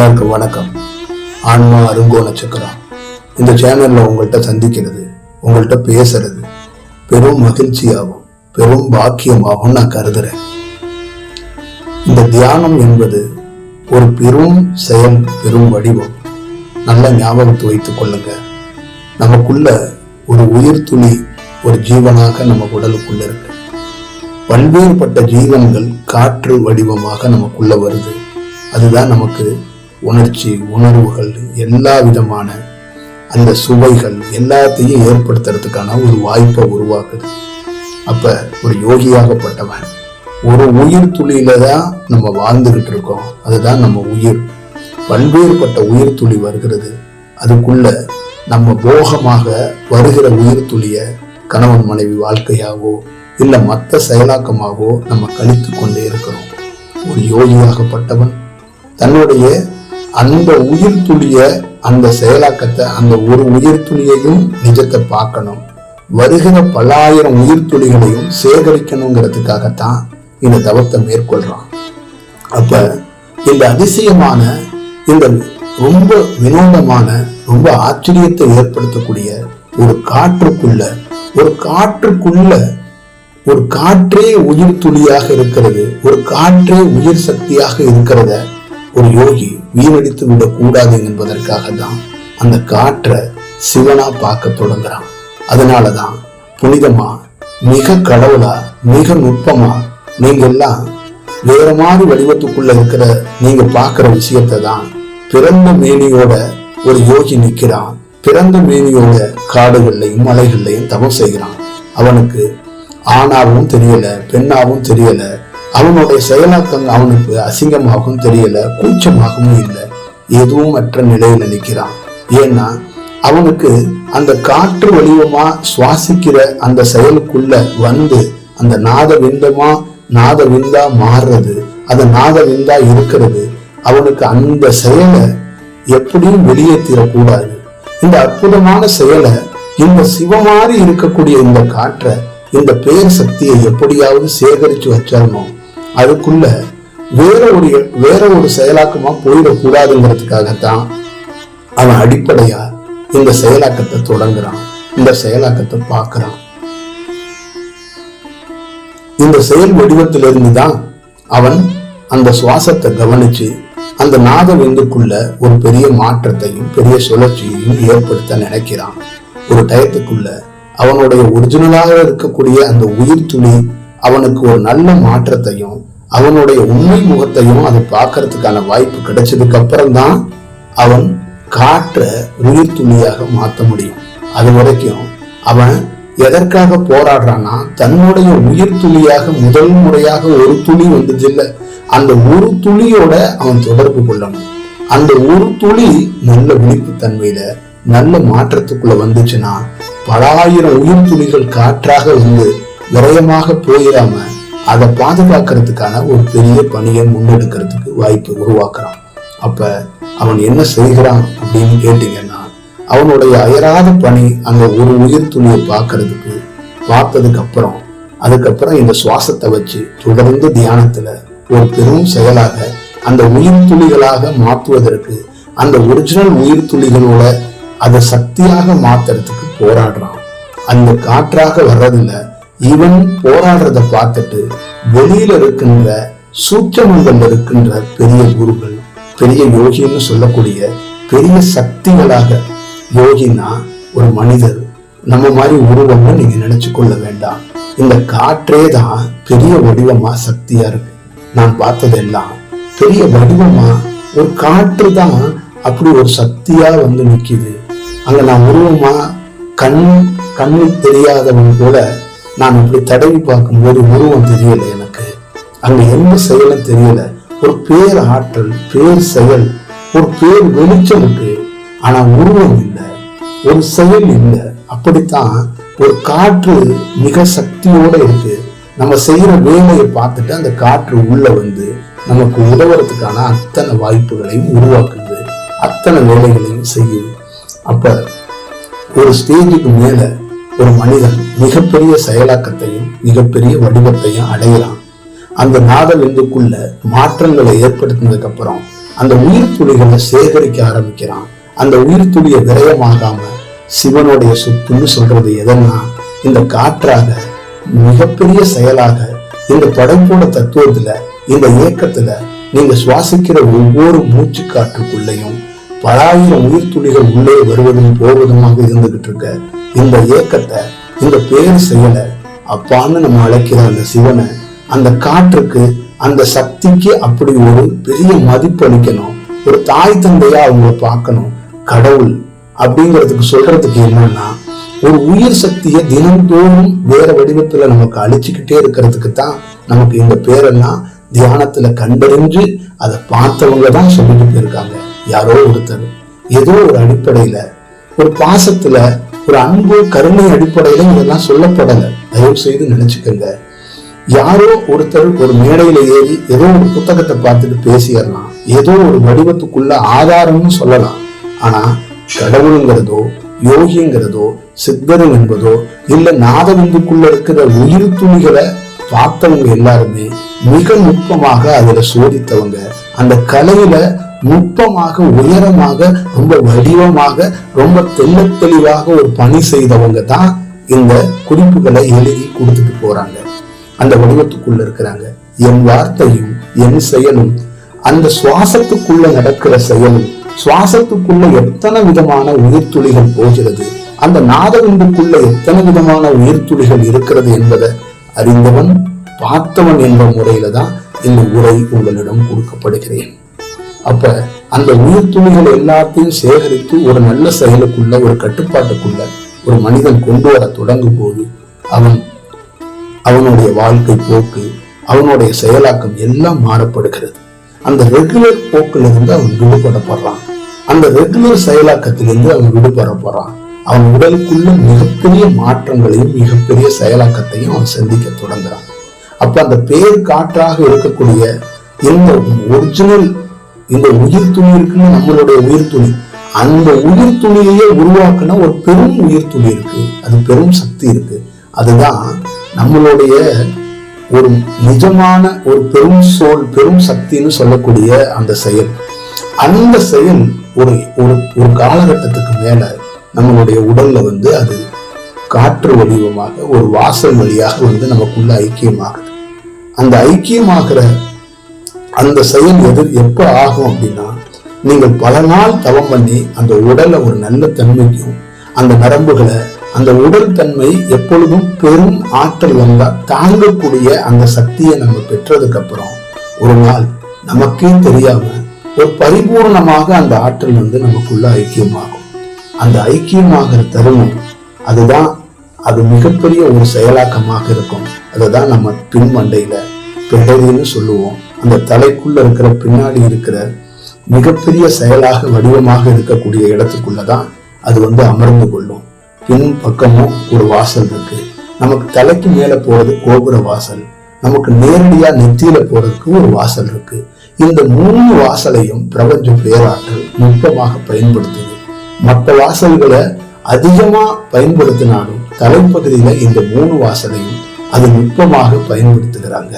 எல்லாருக்கும் வணக்கம். ஆன்மா அருங்கோ நட்சத்திரம் இந்த சேனல்ல உங்கள்கிட்ட சந்திக்கிறது உங்கள்கிட்ட பேசுறது பெரும் மகிழ்ச்சியாகும் பெரும் பாக்கியமாகவும் நான் கருதுறேன். இந்த தியானம் என்பது ஒரு பெரும் செயல் பெரும் வடிவம். நல்ல ஞாபகத்தை வைத்துக் கொள்ளுங்க. நமக்குள்ள ஒரு உயிர் துளி ஒரு ஜீவனாக நம்ம உடலுக்குள்ள இருக்கு. பல்வேறுபட்ட ஜீவன்கள் காற்று வடிவமாக நமக்குள்ள வருது. அதுதான் நமக்கு உணர்ச்சி உணர்வுகள் எல்லா விதமான அந்த சுவைகள் எல்லாத்தையும் ஏற்படுத்துறதுக்கான ஒரு வாய்ப்பை உருவாக்குது. அப்ப ஒரு யோகியாகப்பட்டவன் ஒரு உயிர் துளியில தான் நம்ம வாழ்ந்துகிட்டு இருக்கோம். அதுதான் நம்ம உயிர். பல்வேறுபட்ட உயிர் துளி வருகிறது. அதுக்குள்ள நம்ம போகமாக வருகிற உயிர் துளிய கணவன் மனைவி வாழ்க்கையாகவோ இல்லை மற்ற செயலாக்கமாகவோ நம்ம கழித்து கொண்டே இருக்கிறோம். ஒரு யோகியாகப்பட்டவன் தன்னுடைய அந்த உயிர் துளிய அந்த செயலாக்கத்தை அந்த ஒரு உயிர் துளியையும் நிஜத்தை பார்க்கணும். வருகிற பல்லாயிரம் உயிர் துளிகளையும் சேகரிக்கணுங்கிறதுக்காகத்தான் இந்த தவத்தை மேற்கொள்றான். அப்ப இந்த அதிசயமான இந்த ரொம்ப வினோதமான ரொம்ப ஆச்சரியத்தை ஏற்படுத்தக்கூடிய ஒரு காற்றுக்குள்ள ஒரு காற்றுக்குள்ள ஒரு காற்றே உயிர் துளியாக இருக்கிறது ஒரு காற்றே உயிர் சக்தியாக இருக்கிறத ஒரு யோகி வீணடித்து விடக் கூடாது என்பதற்காக தான் அந்த காற்றை சிவனா பார்க்க தொடங்குறான். அதனாலதான் புனிதமா மிக கடவுளா மிக நுட்பமா நீங்க எல்லாம் வேற மாதிரி வடிவத்துக்குள்ள இருக்கிற நீங்க பார்க்கிற விஷயத்தை தான் பிறந்த மேனியோட ஒரு யோகி நிக்கிறான். பிறந்த மேனியோட காடுகள்லையும் மலைகள்லையும் தவம் செய்கிறான். அவனுக்கு ஆணாவும் தெரியல பெண்ணாவும் தெரியல அவனுடைய செயலாக்கம் அவனுக்கு அசிங்கமாகவும் தெரியல கூச்சமாகவும் இல்லை. எதுவும் அற்ற நிலையில நிற்கிறான் ஏன்னா அவனுக்கு அந்த காற்று வடிவமா சுவாசிக்கிற அந்த செயலுக்குள்ள வந்து அந்த நாத விந்தமா நாத விந்தா மாறுறது அந்த நாத விந்தா இருக்கிறது. அவனுக்கு அந்த செயலை எப்படியும் வெளியேற்றிடக்கூடாது இந்த அற்புதமான செயலை இந்த சிவமாறி இருக்கக்கூடிய இந்த காற்றை இந்த பேர் சக்தியை எப்படியாவது சேகரிச்சு வச்சிடணும். அதுக்குள்ள வேற ஒரு வேற ஒரு செயலாக்கமா போயிடக்கூடாதுங்கிறதுக்காகத்தான் அவன் அடிப்படையா இந்த செயலாக்கத்தை தொடங்குறான். இந்த செயலாக்கத்தை பார்க்கறான். இந்த செயல் வடிவத்திலிருந்து தான் அவன் அந்த சுவாசத்தை கவனிச்சு அந்த நாத விந்துக்குள்ள ஒரு பெரிய மாற்றத்தையும் பெரிய சுழற்சியையும் ஏற்படுத்த நினைக்கிறான். ஒரு டயத்துக்குள்ள அவனுடைய ஒரிஜினலாக இருக்கக்கூடிய அந்த உயிர் துளி அவனுக்கு ஒரு நல்ல மாற்றத்தையும் அவனுடைய உண்மை முகத்தையும் அதை பார்க்கறதுக்கான வாய்ப்பு கிடைச்சதுக்கு அப்புறம் தான் அவன் காற்ற உயிர் துணியாக மாற்ற முடியும். அது வரைக்கும் அவன் எதற்காக போராடுறான்னா தன்னுடைய உயிர் துளியாக முதல் முறையாக ஒரு துளி வந்தது இல்ல அந்த ஒரு துளியோட அவன் தொடர்பு கொள்ளணும். அந்த ஒரு துளி நல்ல விழிப்பு தன்மையில நல்ல மாற்றத்துக்குள்ள வந்துச்சுன்னா பலாயிரம் உயிர் துளிகள் காற்றாக வந்து விரயமாக போயிடாம அதை பாதுகாக்கிறதுக்கான ஒரு பெரிய பணியை முன்னெடுக்கிறதுக்கு வாய்ப்பு உருவாக்குறான். அப்ப அவன் என்ன செய்கிறான் அப்படின்னு கேட்டீங்கன்னா அவனுடைய அயராத பணி அந்த ஒரு உயிர் துளியை பார்க்கறதுக்கு பார்த்ததுக்கு அப்புறம் அதுக்கப்புறம் இந்த சுவாசத்தை வச்சு தொடர்ந்து தியானத்துல ஒரு பெரும் செயலாக அந்த உயிர் துளிகளாக மாற்றுவதற்கு அந்த ஒரிஜினல் உயிர் துளிகளோட அதை சக்தியாக மாத்துறதுக்கு போராடுறான். அந்த காற்றாக வர்றதில்லை இவன் போராடுறத பார்த்துட்டு வெளியில இருக்கின்ற சூத்திரங்கள் இருக்கின்ற பெரிய குருகள் பெரிய யோகின்னு சொல்லக்கூடிய பெரிய சக்திகளாக யோகினா ஒரு மனிதர் நம்ம மாதிரி உருவம்னு நீங்க நினைச்சு கொள்ள வேண்டாம். இந்த காற்றே தான் பெரிய வடிவமா சக்தியா இருக்கு. நான் பார்த்ததெல்லாம் பெரிய வடிவமா ஒரு காற்று தான் அப்படி ஒரு சக்தியா வந்து நிக்குது. அங்க நான் உருவமா கண் கண்ணு தெரியாதவன் போல நான் அப்படி தடவி பார்க்கும்போது உருவம் தெரியல எனக்கு. அங்க எந்த செயலும் தெரியல. ஒரு பேர் ஆற்றல் பேர் செயல் ஒரு பேர் வெளிச்சம் இருக்கு ஆனா உருவம் இல்லை. ஒரு செயல் இல்லை. அப்படித்தான் ஒரு காற்று மிக சக்தியோட இருக்கு. நம்ம செய்யற வேலையை பார்த்துட்டு அந்த காற்று உள்ள வந்து நமக்கு உதவுறதுக்கான அத்தனை வாய்ப்புகளையும் உருவாக்குது. அத்தனை வேலைகளையும் செய்யுது. அப்ப ஒரு ஸ்டேஜுக்கு மேல ஒரு மனிதன் மிகப்பெரிய செயலாக்கத்தையும் மிகப்பெரிய வடிவத்தையும் அடையலாம் அந்த நாத விந்துக்குள்ள மாற்றங்களை ஏற்படுத்தினதுக்கு அப்புறம் அந்த உயிர் துளிகளை சேகரிக்க ஆரம்பிக்கிறான். அந்த உயிர் துளியை விரயமாகாம சிவனுடைய சொத்துன்னு சொல்றது எதன்னா இந்த காற்றாக மிகப்பெரிய செயலாக இந்த படைப்போட தத்துவத்துல இந்த இயக்கத்துல நீங்க சுவாசிக்கிற ஒவ்வொரு மூச்சு காற்றுக்குள்ளேயும் பலாயிரம் உயிர் துளிகள் உள்ளே வருவதும் போவதுமாக இருந்துகிட்டு இருக்க இந்த இயக்கத்தை இந்த பேர் செயலை அப்பான்னு நம்ம அழைக்கிற அந்த சிவனை அந்த காற்றுக்கு அந்த சக்திக்கு அப்படி ஒரு பெரிய மதிப்பு அளிக்கணும். ஒரு தாய் தந்தையா அவங்கள பார்க்கணும். கடவுள் அப்படிங்கிறதுக்கு சொல்றதுக்கு என்னன்னா ஒரு உயிர் சக்தியை தினந்தோறும் வேற வடிவத்துல நமக்கு அழிச்சுக்கிட்டே இருக்கிறதுக்கு தான் நமக்கு இந்த பேரெல்லாம் தியானத்துல கண்டறிஞ்சு அதை பார்த்தவங்க தான் சொல்லிட்டு போயிருக்காங்க. யாரோ ஒருத்தர். ஏதோ ஒரு அடிப்படையில ஒரு பாசத்துல ஒரு அன்பு கருணை அடிப்படையில இதெல்லாம் சொல்லப்படலை. தயவு செய்து நினைச்சுக்கங்க. யாரோ ஒருத்தர் ஒரு மேடையில ஏறி ஏதோ ஒரு புத்தகத்தை பார்த்துட்டு பேசிடலாம் ஏதோ ஒரு வடிவத்துக்குள்ள ஆதாரம்னு சொல்லலாம். ஆனா கடவுளுங்கிறதோ யோகிங்கிறதோ சித்தரும் என்பதோ இல்ல நாதவிந்துக்குள்ள இருக்கிற உயிர் துணிகளை பார்த்தவங்க எல்லாருமே மிக நுட்பமாக அதுல சோதித்தவங்க. அந்த கலையில நுட்பமாக உயரமாக ரொம்ப வடிவமாக ரொம்ப தெள்ள தெளிவாக ஒரு பணி செய்தவங்க தான் இந்த குறிப்புகளை எழுதி கொடுத்துட்டு போறாங்க. அந்த வடிவத்துக்குள்ள இருக்கிறாங்க. என் வார்த்தையும் என் செயலும் அந்த சுவாசத்துக்குள்ள நடக்கிற செயலும் சுவாசத்துக்குள்ள எத்தனை விதமான உயிர் துளிகள் போகிறது அந்த நாதவிந்துக்குள்ள எத்தனை விதமான உயிர் துளிகள் இருக்கிறது என்பதை அறிந்தவன் பார்த்தவன் என்ற முறையில தான் இந்த உரை உங்களிடம் கொடுக்கப்படுகிறேன். அப்ப அந்த உயிர் துணிகள் எல்லாத்தையும் சேகரித்து ஒரு நல்ல செயலுக்குள்ள ஒரு கட்டுப்பாட்டுக்குள்ள ஒரு மனிதன் கொண்டு வர தொடங்கும் போது அவன் அவனுடைய வாழ்க்கை போக்கு அவனுடைய செயலாக்கம் எல்லாம் மாறப்படுகிறது. அந்த ரெகுலர் போக்குல இருந்து அவன் விடுபடப்படுறான். அந்த ரெகுலர் செயலாக்கத்திலிருந்து அவன் விடுபடப்படுறான். அவன் உடலுக்குள்ள மிகப்பெரிய மாற்றங்களையும் மிகப்பெரிய செயலாக்கத்தையும் அவன் சந்திக்க தொடங்குறான். அப்ப அந்த பேர் காற்றாக இருக்கக்கூடிய இந்த ஒரிஜினல் இந்த உயிர் துணி இருக்குன்னு நம்மளுடைய உயிர் துணி. அந்த உயிர் துணியையே உருவாக்குன ஒரு பெரும் உயிர் துணி இருக்கு. அது பெரும் சக்தி இருக்கு. அதுதான் நம்மளுடைய ஒரு நிஜமான ஒரு பெரும் சோல் பெரும் சக்தின்னு சொல்லக்கூடிய அந்த செயல். அந்த செயல் ஒரு ஒரு ஒரு காலகட்டத்துக்கு மேல நம்மளுடைய உடல்ல வந்து அது காற்று வடிவமாக ஒரு வாசல் வழியாக வந்து நமக்குள்ள ஐக்கியமாகுது. அந்த ஐக்கியமாகிற அந்த செயல் எது எப்ப ஆகும் அப்படின்னா நீங்கள் பல நாள் தவம் பண்ணி அந்த உடலை ஒரு நல்ல தன்மைக்கும் அந்த நரம்புகளை அந்த உடல் தன்மை எப்பொழுதும் பெரும் ஆற்றல் வந்தால் தாங்கக்கூடிய அந்த சக்தியை நம்ம பெற்றதுக்கு அப்புறம் ஒரு நாள் நமக்கே தெரியாம ஒரு பரிபூர்ணமாக அந்த ஆற்றல் வந்து நமக்குள்ள ஐக்கியமாகும். அந்த ஐக்கியமாகிற தருணம் அதுதான் அது மிகப்பெரிய ஒரு செயலாக்கமாக இருக்கும். அதுதான் நம்ம பின்மண்டையில பிடரின்னு சொல்லுவோம். அந்த தலைக்குள்ள இருக்கிற பின்னாடி இருக்கிற மிகப்பெரிய செயலாக வடிவமாக இருக்கக்கூடிய இடத்துக்குள்ளதான் அது வந்து அமர்ந்து கொள்ளும். பின் பக்கமும் ஒரு வாசல் இருக்கு. நமக்கு தலைக்கு மேல போறது கோபுர வாசல். நமக்கு நேரடியா நெத்தியில போறதுக்கு ஒரு வாசல் இருக்கு. இந்த மூணு வாசலையும் பிரபஞ்ச பேராற்றல் நுட்பமாக பயன்படுத்துது. மற்ற வாசல்களை அதிகமா பயன்படுத்தினாலும் தலைப்பகுதியில இந்த மூணு வாசலையும் அது நுட்பமாக பயன்படுத்துகிறாங்க.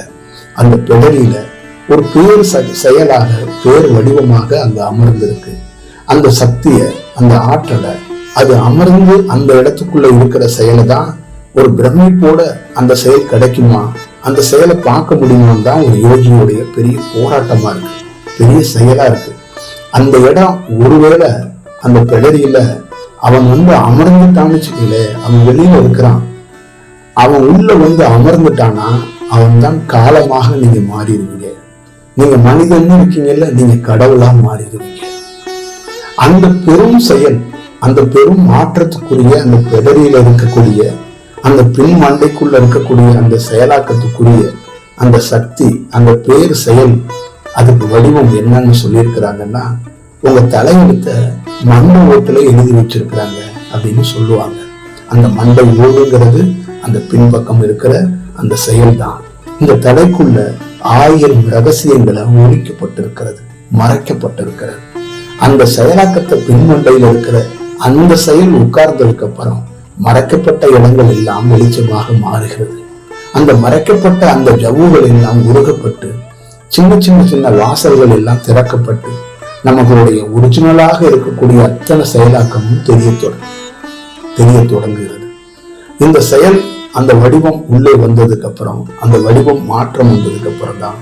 அந்த பெடலியில ஒரு பேர் செயலாக பேர் வடிவமாக அங்க அமர்ந்திருக்கு. அந்த சக்தியை அந்த ஆற்றலை அது அமர்ந்து அந்த இடத்துக்குள்ள இருக்கிற செயலை தான் ஒரு பிரமிப்போட அந்த செயல் கிடைக்குமா? அந்த செயலை பார்க்க முடியுமான்னு தான் ஒரு யோகியுடைய பெரிய போராட்டமா இருக்கு. பெரிய செயலா இருக்கு. அந்த இடம் ஒருவேளை அந்த பிளரியில அவன் வந்து அமர்ந்துட்டான்னு வச்சுக்கல அவன் வெளியில இருக்கிறான். அவன் உள்ள வந்து அமர்ந்துட்டானா அவன் தான் காலமாக நீங்க மாறிடுவீங்க நீங்க மனிதன் இருக்கீங்கல்ல நீங்க கடவுளா மாறிடுவீங்க. அந்த பெரும் செயல் அந்த பெரும் மாற்றத்துக்குரிய அந்த பெடரியில இருக்கக்கூடிய அந்த பின் மண்டைக்குள்ள இருக்கக்கூடிய அந்த செயலாக்கத்துக்குரிய அந்த சக்தி அந்த பேர் செயல் அதுக்கு வடிவம் என்னன்னு சொல்லியிருக்கிறாங்கன்னா உங்க தலையெழுத்தை மண்ட ஓட்டுல எழுதி வச்சிருக்கிறாங்க அப்படின்னு சொல்லுவாங்க. அந்த மண்டை ஓடுங்கிறது அந்த பின்பக்கம் இருக்கிற அந்த செயல்தான். இந்த தலைக்குள்ள ஆயிரம் ரகசியங்களை ஒழிக்கப்பட்டிருக்கிறது மறைக்கப்பட்டிருக்கிறது. அந்த செயலாக்கத்தை பின்மண்டையில் இருக்கிற அந்த செயல் உட்கார்ந்ததுக்கு அப்புறம் மறைக்கப்பட்ட இடங்கள் எல்லாம் வெளிச்சமாக மாறுகிறது. அந்த மறைக்கப்பட்ட அந்த ஜவ்வுகள் எல்லாம் உருகப்பட்டு சின்ன சின்ன சின்ன வாசல்கள் எல்லாம் திறக்கப்பட்டு நமகளுடைய ஒரிஜினலாக இருக்கக்கூடிய அத்தனை செயலாக்கமும் தெரிய தொடங்கும் தெரிய தொடங்குகிறது. இந்த செயல் அந்த வடிவம் உள்ளே வந்ததுக்கு அப்புறம் அந்த வடிவம் மாற்றம் வந்ததுக்கு அப்புறம் தான்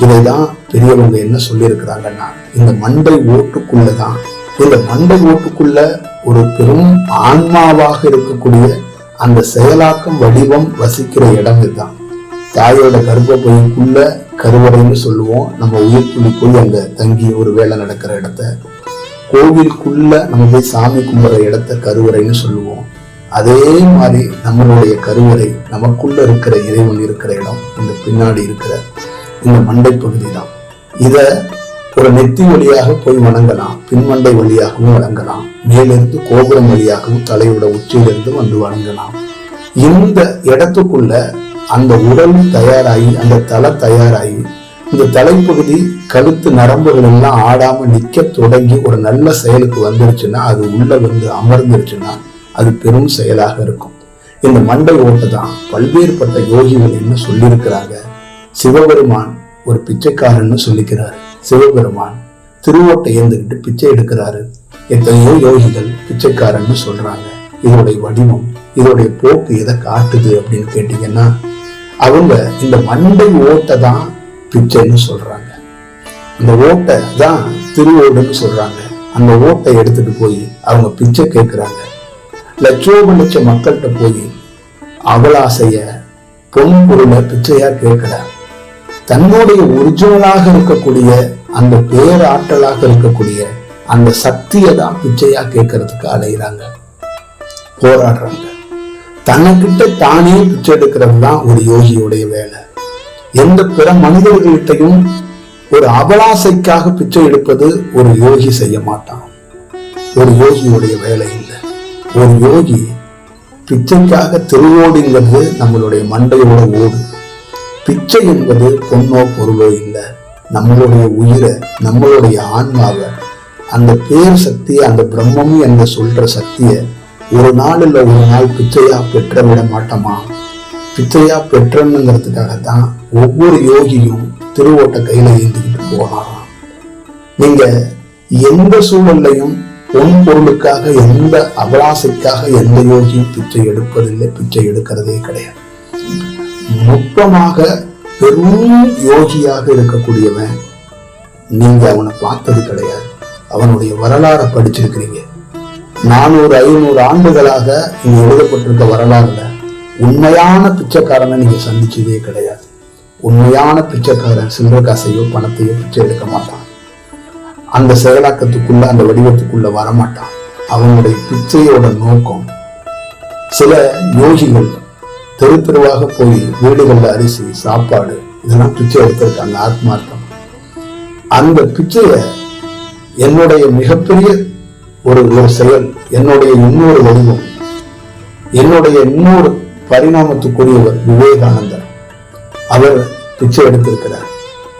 இதைதான் பெரியவங்க என்ன சொல்லியிருக்கிறாங்கன்னா இந்த மண்டை ஓட்டுக்குள்ளதான் இந்த மண்டை ஓட்டுக்குள்ள ஒரு பெரும் ஆன்மாவாக இருக்கக்கூடிய அந்த செயலாக்கம் வடிவம் வசிக்கிற இடம் இதுதான். தாயோட கர்ப்பப்பைக்குள்ள கருவறைன்னு சொல்லுவோம். நம்ம உயிர் துளி போய் அங்க தங்கி ஒரு வேலை நடக்கிற இடத்த. கோவிலுக்குள்ள நம்ம போய் சாமி கும்பிட்ற இடத்த கருவறைன்னு சொல்லுவோம். அதே மாதிரி நம்மளுடைய கருவறை நமக்குள்ள இருக்கிற இறைவன் இருக்கிற இடம் இந்த பின்னாடி இருக்கிற இந்த மண்டை பகுதி தான். இத ஒரு நெத்தி வழியாக போய் வணங்கலாம் பின்மண்டை வழியாகவும் வணங்கலாம் மேலிருந்து கோபுரம் வழியாகவும் தலையோட உச்சியிலிருந்து வந்து வணங்கலாம். இந்த இடத்துக்குள்ள அந்த உடல் தயாராகி அந்த தலை தயாராகி இந்த தலைப்பகுதி கழுத்து நரம்புகள் எல்லாம் ஆடாம நிக்க தொடங்கி ஒரு நல்ல செயலுக்கு வந்துருச்சுன்னா அது உள்ள வந்து அமர்ந்துருச்சுன்னா அது பெரும் செயலாக இருக்கும். இந்த மண்டை ஓட்டை தான் பல்வேறுபட்ட யோகிகள் என்ன சொல்லியிருக்கிறாங்க? சிவபெருமான் ஒரு பிச்சைக்காரன்னு சொல்லிக்கிறாரு. சிவபெருமான் திருவோட்டை ஏந்துக்கிட்டு பிச்சை எடுக்கிறாரு. எத்தனையோ யோகிகள் பிச்சைக்காரன்னு சொல்றாங்க. இதோடைய வடிவம் இதோடைய போக்கு எதை காட்டுது அப்படின்னு கேட்டீங்கன்னா அவங்க இந்த மண்டை ஓட்டை தான் பிச்சைன்னு சொல்றாங்க. அந்த ஓட்டை தான் திருவோடுன்னு சொல்றாங்க. அந்த ஓட்டை எடுத்துட்டு போய் அவங்க பிச்சை கேட்கிறாங்க. லட்சோப லட்ச மக்கள்கிட்ட போய் அவளாசைய பொன் பொருளை பிச்சையா கேட்கல. தன்னுடைய ஒரிஜினலாக இருக்கக்கூடிய அந்த பேராற்றலாக இருக்கக்கூடிய அந்த சக்தியை தான் பிச்சையா கேட்கறதுக்கு அலைகிறாங்க போராடுறாங்க. தனக்கிட்ட தானே பிச்சை எடுக்கிறது தான் ஒரு யோகியுடைய வேலை. எந்த பிற மனிதர்கள்கிட்டையும் ஒரு அபலாசைக்காக பிச்சை எடுப்பது ஒரு யோகி செய்ய மாட்டான். ஒரு யோகியுடைய வேலை ஒரு யோகி பிச்சைக்காக திருவோடுங்கிறது நம்மளுடைய மண்டையோட ஓடு. பிச்சை என்பது பொண்ணோ பொருளோ இல்லை. நம்மளுடைய உயிரை நம்மளுடைய ஆன்மாவை அந்த பேர் சக்தியை அந்த பிரம்மம் என்று சொல்ற சக்தியை ஒரு நாள் இல்லை ஒரு நாள் பிச்சையா பெற்ற விட மாட்டோமா? பிச்சையா பெற்றணுங்கிறதுக்காக தான் ஒவ்வொரு யோகியும் திருவோட்ட கையில ஏந்திக்கிட்டு போகலாம் நீங்க எந்த சூழல்லையும் பொன் பொருளுக்காக எந்த அபலாசைக்காக எந்த யோகியும் பிச்சை எடுப்பதில்லை பிச்சை எடுக்கிறதே கிடையாது. நுட்பமாக பெரும் யோகியாக இருக்கக்கூடியவன் நீங்க அவனை பார்த்தது கிடையாது. அவனுடைய வரலாறை படிச்சிருக்கிறீங்க. நானூறு ஐநூறு ஆண்டுகளாக இங்க எழுதப்பட்டிருக்க வரலாறுல உண்மையான பிச்சைக்காரனை நீங்க சந்திச்சதே கிடையாது. உண்மையான பிச்சைக்காரன் சில்லற காசையோ பணத்தையோ பிச்சை எடுக்க மாட்டான். அந்த செயலாக்கத்துக்குள்ள அந்த வடிவத்துக்குள்ள வரமாட்டான். அவனுடைய பிச்சையோட நோக்கம் சில யோகிகள் தெரு தெருவாக போய் வீடுகளில் அரிசி சாப்பாடு இதெல்லாம் பிச்சை எடுத்திருக்காங்க ஆத்மார்த்தம். அந்த பிச்சையை என்னுடைய மிகப்பெரிய ஒரு ஒரு செயல் என்னுடைய இன்னொரு வடிவம் என்னுடைய இன்னொரு பரிணாமத்துக்குரியவர் விவேகானந்தர். அவர் பிச்சை எடுத்திருக்கிறார்.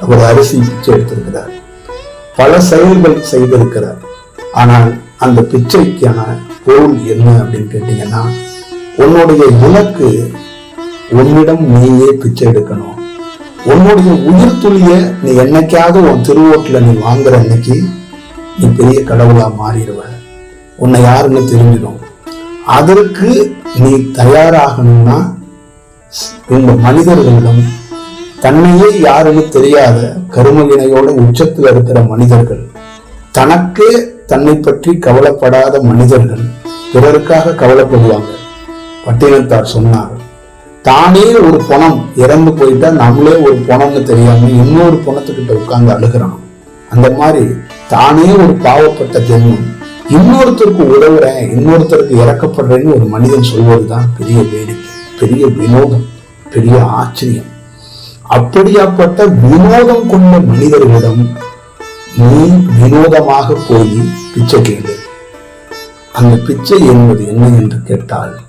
அவர் அரிசி பிச்சை எடுத்திருக்கிறார். பல செயல்கள் செய்திருக்கிறார். ஆனால் அந்த பிச்சைக்கான பொருள் என்ன அப்படின்னு கேட்டீங்கன்னா உன்னுடைய இலக்கு உன்னிடம் நீயே பிச்சை எடுக்கணும். உன்னுடைய உயிர் துளிய நீ என்னைக்காவது உன் திருவோட்டுல நீ வாங்குற அன்னைக்கு நீ பெரிய கடவுளா மாறிடுவ. உன்னை யாருன்னு தெரிஞ்சிடும். அதற்கு நீ தயாராகணும்னா இந்த மனிதர்களிடம் தன்னையே யாருன்னு தெரியாத கருமவினையோட உச்சத்தில் இருக்கிற மனிதர்கள். தனக்கே தன்னை பற்றி கவலைப்படாத மனிதர்கள் பிறருக்காக கவலைப்படுவாங்க. பட்டினத்தார் சொன்னார் தானே ஒரு பணம் இறந்து போயிட்டா நம்மளே ஒரு பணம்னு தெரியாம இன்னொரு பணத்துக்கிட்ட உட்கார்ந்து அழுகிறான். அந்த மாதிரி தானே ஒரு பாவப்பட்ட ஜென்மம் இன்னொருத்தருக்கு உதவுறேன் இன்னொருத்தருக்கு இறக்கப்படுறேன்னு ஒரு மனிதன் சொல்வதுதான் பெரிய வேடிக்கை பெரிய வினோதம் பெரிய ஆச்சரியம். அப்படியாப்பட்ட வினோதம் கொண்ட மனிதர்களிடம் நீ வினோதமாக போய் பிச்சை கேளு. அந்த பிச்சை என்பது என்ன என்று கேட்டால்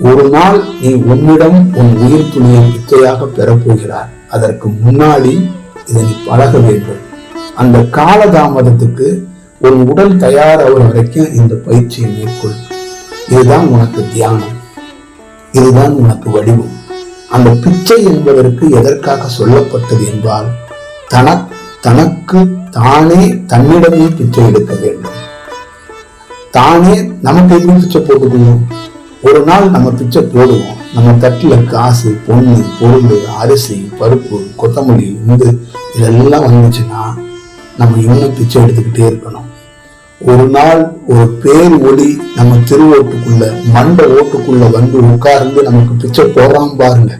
ஒரு நாள் நீ உன்னிடம் உன் உயிர் துணியை பிச்சையாக பெறப்போகிறார் அதற்கு முன்னாடி இதை நீ பழக வேண்டும். அந்த காலதாமதத்துக்கு உன் உடல் தயாராகிற வரைக்கும் இந்த பயிற்சியை மேற்கொள். இதுதான் உனக்கு தியானம். இதுதான் உனக்கு வடிவம். அந்த பிச்சை என்பதற்கு எதற்காக சொல்லப்பட்டது என்றால் தன தனக்கு தானே தன்னிடமே பிச்சை எடுக்க வேண்டும். தானே நமக்கு எப்படி பிச்சை போட்டுக்கணும்? ஒரு நாள் நம்ம பிச்சை போடுவோம். நம்ம தட்டுல காசு பொண்ணு பொருள் அரிசி பருப்பு கொத்தமல்லி உண்டு இதெல்லாம் வந்துச்சுன்னா நம்ம இன்னும் பிச்சை எடுத்துக்கிட்டே இருக்கணும். ஒரு நாள் ஒரு பேர் ஒளி நம்ம திருவோட்டுக்குள்ள மண்ட ஓட்டுக்குள்ள வந்து உட்கார்ந்து நமக்கு பிச்சை போடுறான் பாருங்க.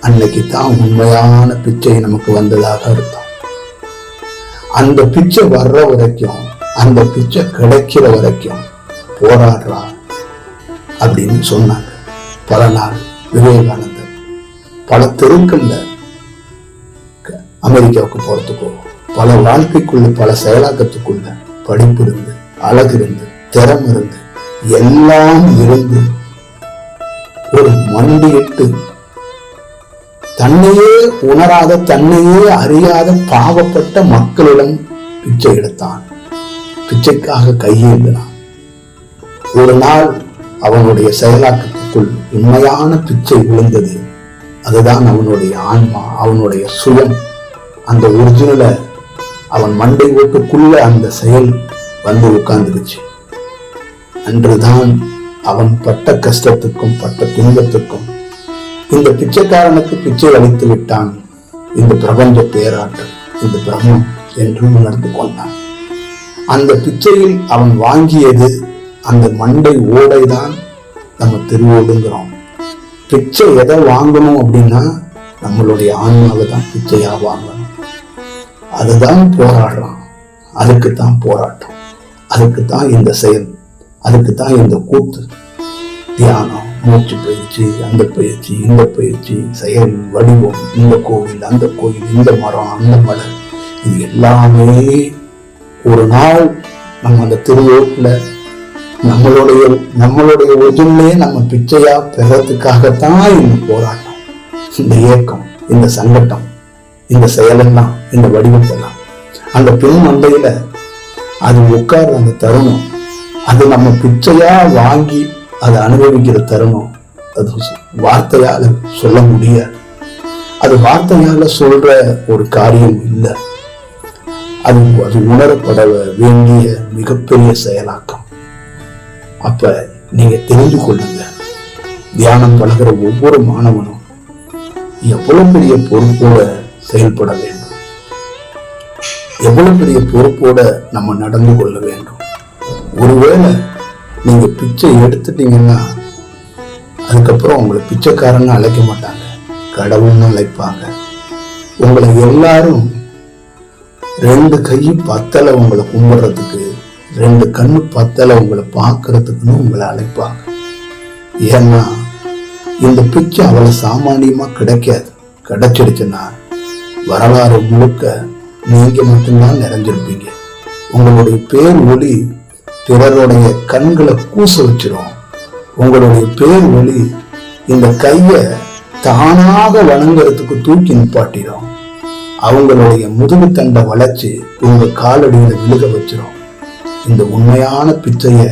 அன்னைக்கு தான் உண்மையான பிச்சை நமக்கு வந்ததாக அர்த்தம். அந்த பிச்சை வர்ற வரைக்கும் அந்த பிச்சை கிடைக்கிற வரைக்கும் போராடுறா அப்படின்னு சொன்னாங்க. பல நாள் விவேகானந்தர். பல தெருக்கள்ல அமெரிக்காவுக்கு போறதுக்கோ பல வாழ்க்கைக்குள்ள பல செயலாக்கத்துக்குள்ள படிப்பு இருந்து அழகு இருந்து திறமை இருந்து எல்லாம் இருந்து ஒரு மண்டியிட்டு தன்னையே உணராத தன்னையே அறியாத பாவப்பட்ட மக்களிடம் பிச்சை எடுத்தான். பிச்சைக்காக கையேந்தினான். ஒரு நாள் அவனுடைய செயலாக்கத்துக்குள் உண்மையான பிச்சை விழுந்தது. அதுதான் அவனுடைய ஆன்மா அவனுடைய சுயம். அந்த ஒரிஜினலை அவன் மண்டை ஓட்டுக்குள்ள அந்த செயல் வந்து உட்கார்ந்துருச்சு அன்றுதான் அவன் பட்ட கஷ்டத்துக்கும் பட்ட துன்பத்துக்கும் இந்த பிச்சைக்காரனுக்கு பிச்சை அளித்து விட்டான் இந்த பிரபஞ்ச பேராற்றல் இந்த பிரம்மம் என்று உணர்ந்து கொண்டான். அந்த பிச்சையில் அவன் வாங்கியது அந்த மண்டை ஓடை தான் நம்ம திருவோடுங்கிறோம். பிச்சை எதை வாங்கணும் அப்படின்னா நம்மளுடைய ஆன்மாவை தான் பிச்சையா வாங்கணும். அதுதான் போராடுறான் அதுக்கு தான் போராட்டம். அதுக்கு தான் இந்த செயல். அதுக்கு தான் இந்த கூத்து. தியானம் மூச்சு பயிற்சி அந்த பயிற்சி இந்த பயிற்சி செயல் வடிவம் இந்த கோவில் அந்த கோயில் இந்த மரம் அந்த மலர் இது எல்லாமே ஒரு நாள் நம்ம அந்த திருவோட்டில் நம்மளுடைய நம்மளுடைய ஒரிஜினலே நம்ம பிச்சையா பெறத்துக்காகத்தான் இந்த போராட்டம் இந்த இயக்கம் இந்த சங்கட்டம் இந்த செயலெல்லாம் இந்த வடிவத்தெல்லாம். அந்த பெண் மண்டையில அது உட்கார்ற அந்த தருணம் அது நம்ம பிச்சையா வாங்கி அதை அனுபவிக்கிற தருணம் அது வார்த்தையால சொல்ல முடியாது. அது வார்த்தையால சொல்ற ஒரு காரியம் இல்லை. அது அது உணரப்பட வேண்டிய மிகப்பெரிய செயலாக்கம். அப்ப நீங்க தெரிந்து கொள்ளுங்க. தியானம் பழகிற ஒவ்வொரு மாணவனும் எவ்வளவு பெரிய பொறுப்போட செயல்பட வேண்டும். எவ்வளவு பெரிய பொறுப்போட நம்ம நடந்து கொள்ள வேண்டும். ஒருவேளை நீங்க பிச்சை எடுத்துட்டீங்கன்னா அதுக்கப்புறம் உங்களை பிச்சைக்காரன்னு அழைக்க மாட்டாங்க. கடவுள்னு அழைப்பாங்க. உங்களை எல்லாரும் ரெண்டு கை பத்தலை உங்களை கும்பிடுறதுக்கு ரெண்டு கண்ணு பத்தலை உங்களை பார்க்கறதுக்குன்னு உங்களை அழைப்பாங்க. ஏன்னா இந்த பிச்சை அவ்வளவு சாமானியமா கிடைக்காது. கிடைச்சிடுச்சுன்னா வரலாறு முழுக்க நீங்க மட்டும்தான் நிறைஞ்சிருப்பீங்க. உங்களுடைய பேர் ஒளி பிறருடைய கண்களை கூச வச்சிரும். உங்களுடைய பேர் ஒளி இந்த கைய தானாக வணங்குறதுக்கு தூக்கி நிப்பாட்டிடும் அவங்களுடைய முதுகு தண்டை வளைச்சு உங்க காலடியில விழுக வச்சிரும். இந்த உண்மையான பிச்சைய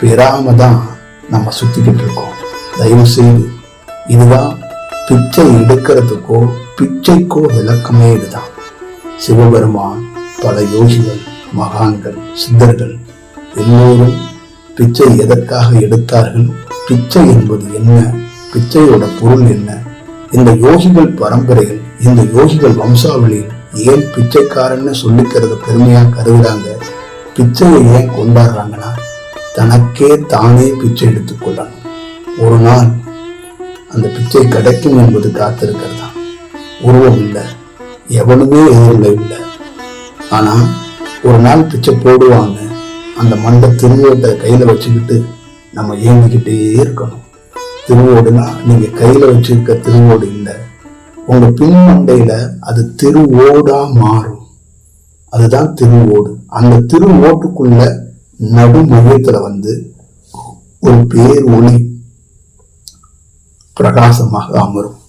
பெறாம தான் நம்ம சுத்திக்கிட்டு இருக்கோம். தயவு செய்து இதுதான் பிச்சை எடுக்கிறதுக்கோ பிச்சைக்கோ விளக்கமே இதுதான். சிவபெருமான் பல யோகிகள் மகான்கள் சித்தர்கள் எல்லோரும் பிச்சை எதற்காக எடுத்தார்கள் பிச்சை என்பது என்ன பிச்சையோட பொருள் என்ன? இந்த யோகிகள் பரம்பரையில் இந்த யோகிகள் வம்சாவளியில் ஏன் பிச்சைக்காரன்னு சொல்லிக்கிறத பெருமையா கருதுறாங்க? பிச்சையை ஏன் கொண்டாடுறாங்கன்னா தனக்கே தானே பிச்சை எடுத்துக்கொள்ளணும் ஒரு நாள் அந்த பிச்சை கிடைக்கும் என்பது காத்திருக்கிறதா? உருவம் இல்லை. எவனுமே எதிரில் இல்லை. ஆனா ஒரு நாள் பிச்சை போடுவாங்க. அந்த மண்டை திருவோட்டை கையில வச்சுக்கிட்டு நம்ம ஏங்கிக்கிட்டே இருக்கணும். திருவோடுனா நீங்க கையில வச்சிருக்க திருவோடு இல்லை. உங்க பின் மண்டையில அது திருவோடா மாறும். அதுதான் திருவோடு. அந்த திருவோட்டுக்குள்ள நடு மையத்துல வந்து ஒரு பேர் ஒளி பிரகாசமாக அமரும்.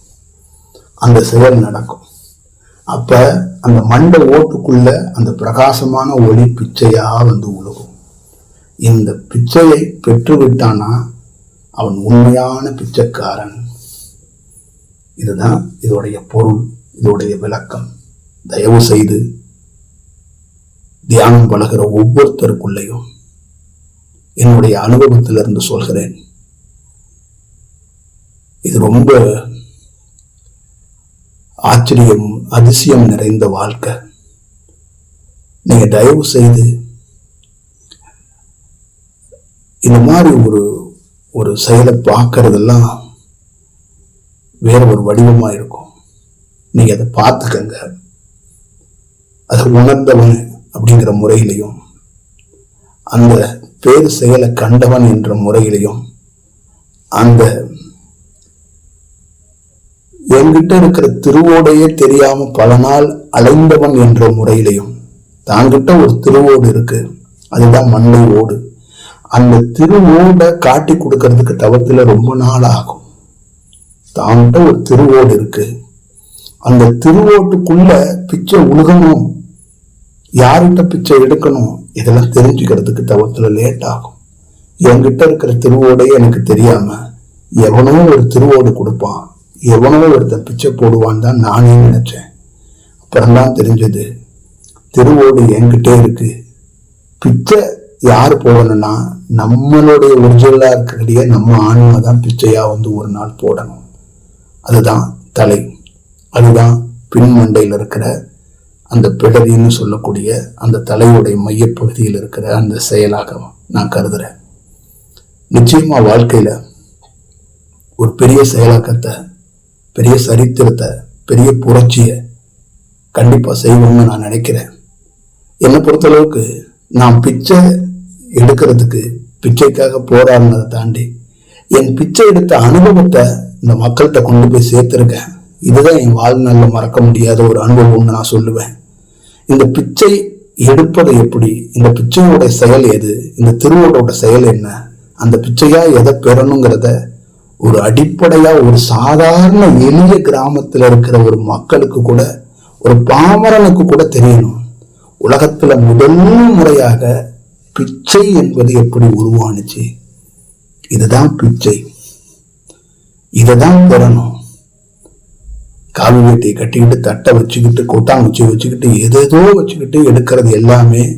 அந்த செயல் நடக்கும். அப்ப அந்த மண்ட ஓட்டுக்குள்ள அந்த பிரகாசமான ஒளி பிச்சையா வந்து உழுகும். இந்த பிச்சையை பெற்றுவிட்டானா அவன் உண்மையான பிச்சைக்காரன். இதுதான் இதோடைய பொருள் இதோடைய விளக்கம். தயவு செய்து தியானம் பழகிற ஒவ்வொருத்தருக்குள்ளேயும் என்னுடைய அனுபவத்திலிருந்து சொல்கிறேன். இது ரொம்ப ஆச்சரியம் அதிசயம் நிறைந்த வாழ்க்கை. நீங்க தயவு செய்து இந்த மாதிரி ஒரு ஒரு செயலை பார்க்கறதெல்லாம் வேற ஒரு வடிவமா இருக்கும். நீங்க அதை பார்த்துக்கங்க. அதை உணர்ந்தவன் அப்படிங்கிற முறையிலையும் அந்த பேர் செயலை கண்டவன் என்ற முறையிலையும் அந்த என்கிட்ட இருக்கிற திருவோடையே தெரியாம பல நாள் அலைந்தவன் என்ற முறையிலையும் தாங்கிட்ட ஒரு திருவோடு இருக்கு. அதுதான் மண்ணை ஓடு. அந்த திருவோடை காட்டி கொடுக்கறதுக்கு தவத்தில் ரொம்ப நாள் ஆகும் தாங்கிட்ட ஒரு திருவோடு இருக்கு. அந்த திருவோட்டுக்குள்ள பிச்சை உழுகணும். யார்கிட்ட பிச்சை எடுக்கணும்? இதெல்லாம் தெரிஞ்சுக்கிறதுக்கு தவத்துல லேட் ஆகும் என்கிட்ட இருக்கிற திருவோடையே எனக்கு தெரியாம எவனோ ஒரு திருவோடு கொடுப்பான். எவனோ ஒருத்தன் பிச்சை போடுவான்னு தான் நானே நினைச்சேன். அப்புறம்தான் தெரிஞ்சது திருவோடு என்கிட்டே இருக்கு. பிச்சை யார் போடணும்னா நம்மளுடைய ஒரிஜினலாக இருக்கக்கூடிய நம்ம ஆன்மா தான் பிச்சையா வந்து ஒரு நாள் போடணும். அதுதான் தலை. அதுதான் பின்மண்டையில் இருக்கிற அந்த பிடரின்னு சொல்லக்கூடிய அந்த தலையுடைய மையப்பகுதியில் இருக்கிற அந்த செயலாக நான் கருதுறேன். நிச்சயமா வாழ்க்கையில ஒரு பெரிய செயலாக்கத்தை பெரிய சரித்திரத்தை பெரிய புரட்சியை கண்டிப்பாக செய்வோம்னு நான் நினைக்கிறேன். என்னை பொறுத்தளவுக்கு நான் பிச்சை எடுக்கிறதுக்கு பிச்சைக்காக போராடினதை தாண்டி என் பிச்சை எடுத்த அனுபவத்தை இந்த மக்கள்கிட்ட கொண்டு போய் சேர்த்துருக்கேன். இதுதான் என் வாழ்நாளில் மறக்க முடியாத ஒரு அனுபவம்னு நான் சொல்லுவேன். இந்த பிச்சை எடுப்பது எப்படி? இந்த பிச்சையோட செயல் எது? இந்த திருவோட செயல் என்ன? அந்த பிச்சையாக எதை பெறணுங்கிறத ஒரு அடிப்படையா ஒரு சாதாரண எளிய கிராமத்துல இருக்கிற ஒரு மக்களுக்கு கூட ஒரு பாமரனுக்கு கூட தெரியணும். உலகத்துல முதல் முறையாக பிச்சை என்பது எப்படி உருவானுச்சு? இதுதான் பிச்சை. இதைதான் பெறணும். காவி வேட்டியை கட்டிக்கிட்டு தட்டை வச்சுக்கிட்டு கொட்டாங்குச்சி வச்சுக்கிட்டு எதேதோ வச்சுக்கிட்டு எடுக்கிறது எல்லாமே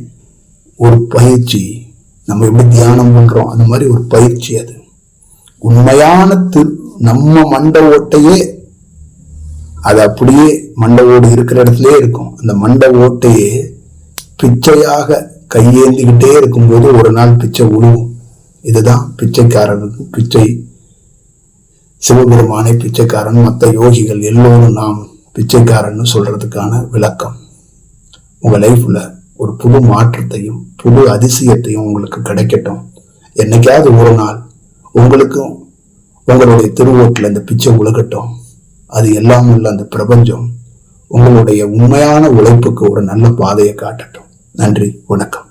ஒரு பயிற்சி. நம்ம எப்படி தியானம் பண்றோம்? அந்த மாதிரி ஒரு பயிற்சி அது. உண்மையான திரு நம்ம மண்டை ஓட்டையே அது அப்படியே மண்டை ஓடு இருக்கிற இடத்துலயே இருக்கும். அந்த மண்டை ஓட்டையே பிச்சையாக கையேந்திக்கிட்டே இருக்கும்போது ஒரு நாள் பிச்சை உருவும். இதுதான் பிச்சைக்காரனுக்கு பிச்சை. சிவபெருமானை பிச்சைக்காரன் மற்ற யோகிகள் எல்லோரும் நாம் பிச்சைக்காரன் சொல்றதுக்கான விளக்கம். உங்க லைஃப்ல ஒரு புது மாற்றத்தையும் புது அதிசயத்தையும் உங்களுக்கு கிடைக்கட்டும். என்னைக்காவது ஒரு நாள் உங்களுக்கும் உங்களுடைய திருவோட்டில் இந்த பிச்சை உலகட்டும். அது எல்லாம் உள்ள அந்த பிரபஞ்சம் உங்களுடைய உண்மையான உழைப்புக்கு ஒரு நல்ல பாதையை காட்டட்டும். நன்றி வணக்கம்.